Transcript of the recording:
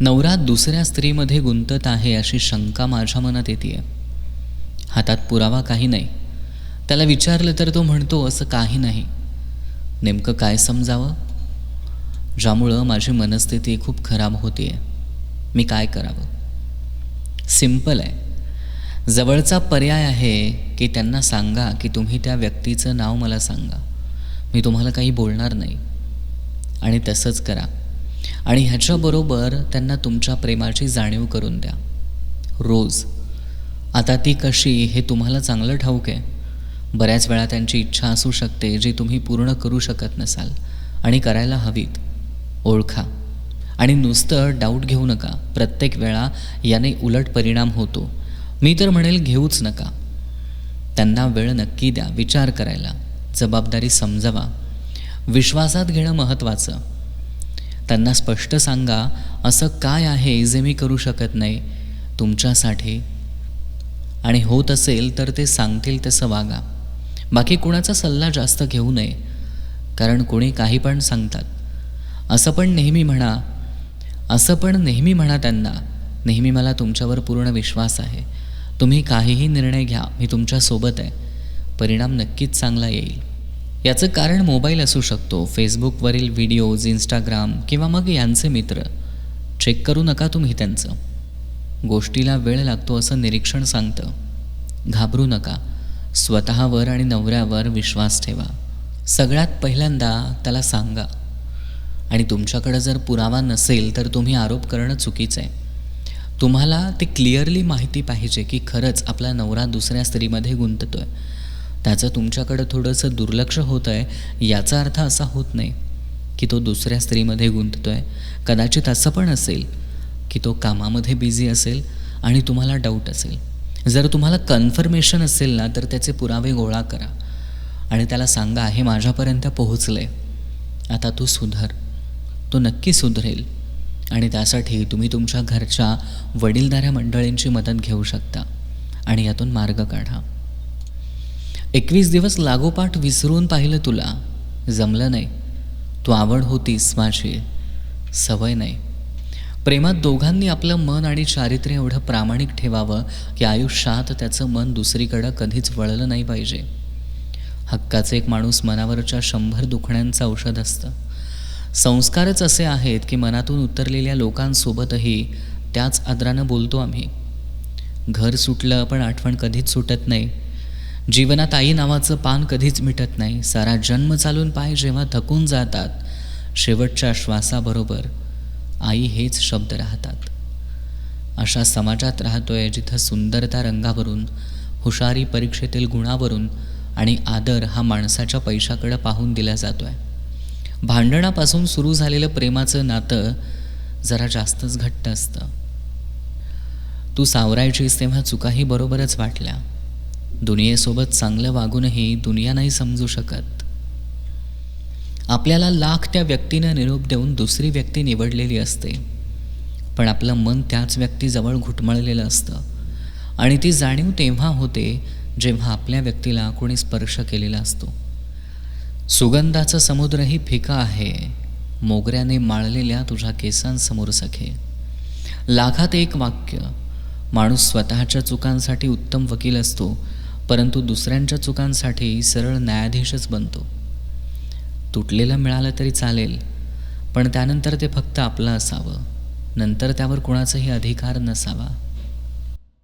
नवरा दुसऱ्या स्त्रीमध्ये गुंतत आहे अशी शंका माझ्या मनात येते हातात पुरावा काही नाही. त्याला विचारलं तर तो म्हणतो असं काही नाही. नेमकं काय समजावं? ज्यामुळं माझी मनस्थिती खूप खराब होते मी काय करावं? सिंपल आहे. जवळचा पर्याय आहे की त्यांना सांगा की तुम्ही त्या व्यक्तीचं नाव मला सांगा. मी तुम्हाला काही बोलणार नाही. आणि तसंच करा. आणि ह्याच्याबरोबर त्यांना तुमच्या प्रेमाची जाणीव करून द्या. रोज. आता ती कशी हे तुम्हाला चांगलं ठाऊक आहे. बऱ्याच वेळा त्यांची इच्छा असू शकते जी तुम्ही पूर्ण करू शकत नसाल आणि करायला हवीत. ओळखा. आणि नुसतं डाऊट घेऊ नका. प्रत्येक वेळा याने उलट परिणाम होतो. मी तर म्हणेल घेऊच नका. त्यांना वेळ नक्की द्या विचार करायला. जबाबदारी समजावा. विश्वासात घेणं महत्त्वाचं. त्यांना स्पष्ट सांगा असं काय आहे जे मी करू शकत नाही? तुमच्यासाठी. आणि होत असेल तर ते सांगतील तसं वागा. बाकी कुणाचा सल्ला जास्त घेऊ नये कारण कोणी काही पण सांगतात. असं पण नेहमी म्हणा असं पण नेहमी म्हणा त्यांना नेहमी मला तुमच्यावर पूर्ण विश्वास आहे. तुम्ही काहीही निर्णय घ्या मी तुमच्यासोबत आहे. परिणाम नक्कीच चांगला येईल. याचं कारण मोबाईल असू शकतो फेसबुकवरील व्हिडिओज इंस्टाग्राम किंवा मग यांचे मित्र. चेक करू नका तुम्ही त्यांचं. गोष्टीला वेळ लागतो असं निरीक्षण सांगतं. घाबरू नका. स्वतःवर आणि नवऱ्यावर विश्वास ठेवा. सगळ्यात पहिल्यांदा त्याला सांगा. आणि तुमच्याकडं जर पुरावा नसेल तर तुम्ही आरोप करणं चुकीचं आहे तुम्हाला ती क्लिअरली माहिती पाहिजे की खरंच आपला नवरा दुसऱ्या स्त्रीमध्ये गुंततो आहे त्याचं तुमच्याकडं थोडंसं दुर्लक्ष होतं आहे याचा अर्थ असा होत नाही की तो दुसऱ्या स्त्रीमध्ये गुंततो आहे कदाचित असं पण असेल की तो कामामध्ये बिझी असेल आणि तुम्हाला डाऊट असेल. जर तुम्हाला कन्फर्मेशन असेल ना तर त्याचे पुरावे गोळा करा आणि त्याला सांगा हे माझ्यापर्यंत पोहोचलं आहे आता तू सुधर. तो नक्की सुधरेल. आणि त्यासाठी तुम्ही तुमच्या घरच्या वडीलधाऱ्या मंडळींची मदत घेऊ शकता आणि यातून मार्ग काढा. एकवीस दिवस लागोपाठ विसरून पाहिलं तुला. जमलं नाही. तू आवड होतीस माझी. सवय नाही. प्रेमात दोघांनी आपलं मन आणि चारित्र्य एवढं प्रामाणिक ठेवावं की आयुष्यात त्याचं मन दुसरीकडं कधीच वळलं नाही पाहिजे. हक्काचं एक माणूस मनावरच्या शंभर दुखण्यांचं औषध असतं. संस्कारच असे आहेत की मनातून उतरलेल्या लोकांसोबतही त्याच आदरानं बोलतो आम्ही. घर सुटलं पण आठवण कधीच सुटत नाही. जीवनात आई नावाचं पान कधीच मिटत नाही. सारा जन्म चालून पाय जेव्हा थकून जातात शेवटच्या श्वासाबरोबर आई हेच शब्द राहतात. अशा समाजात राहतोय जिथं सुंदरता रंगावरून हुशारी परीक्षेतील गुणावरून आणि आदर हा माणसाच्या पैशाकडं पाहून दिला जातो आहे भांडणापासून सुरू झालेलं प्रेमाचं नातं जरा जास्तच घट्ट असतं. तू सावरायचीस तेव्हा चुकाही बरोबरच वाटल्या. दुनियेसोबत चांगलं वागूनही दुनिया नाही समजू शकत. आपल्याला लाख त्या व्यक्तीनं निरोप देऊन दुसरी व्यक्ती निवडलेली असते. पण आपलं मन त्याच व्यक्तीजवळ घुटमळलेलं असतं. आणि ती जाणीव तेव्हा होते जेव्हा आपल्या व्यक्तीला कोणी स्पर्श केलेला असतो. सुगंधाचा समुद्रही फिका आहे. मोगऱ्याने माळलेल्या तुझ्या केसांसमोर सखे. लाखात एक वाक्य माणूस स्वतःच्या चुकांसाठी उत्तम वकील असतो परंतु दुसऱ्यांच्या चुकांसाठी सरळ न्यायाधीशच बनतो. तुटलेलं मिळालं तरी चालेल पण त्यानंतर ते फक्त आपलं असावं. नंतर त्यावर कुणाचाही अधिकार नसावा.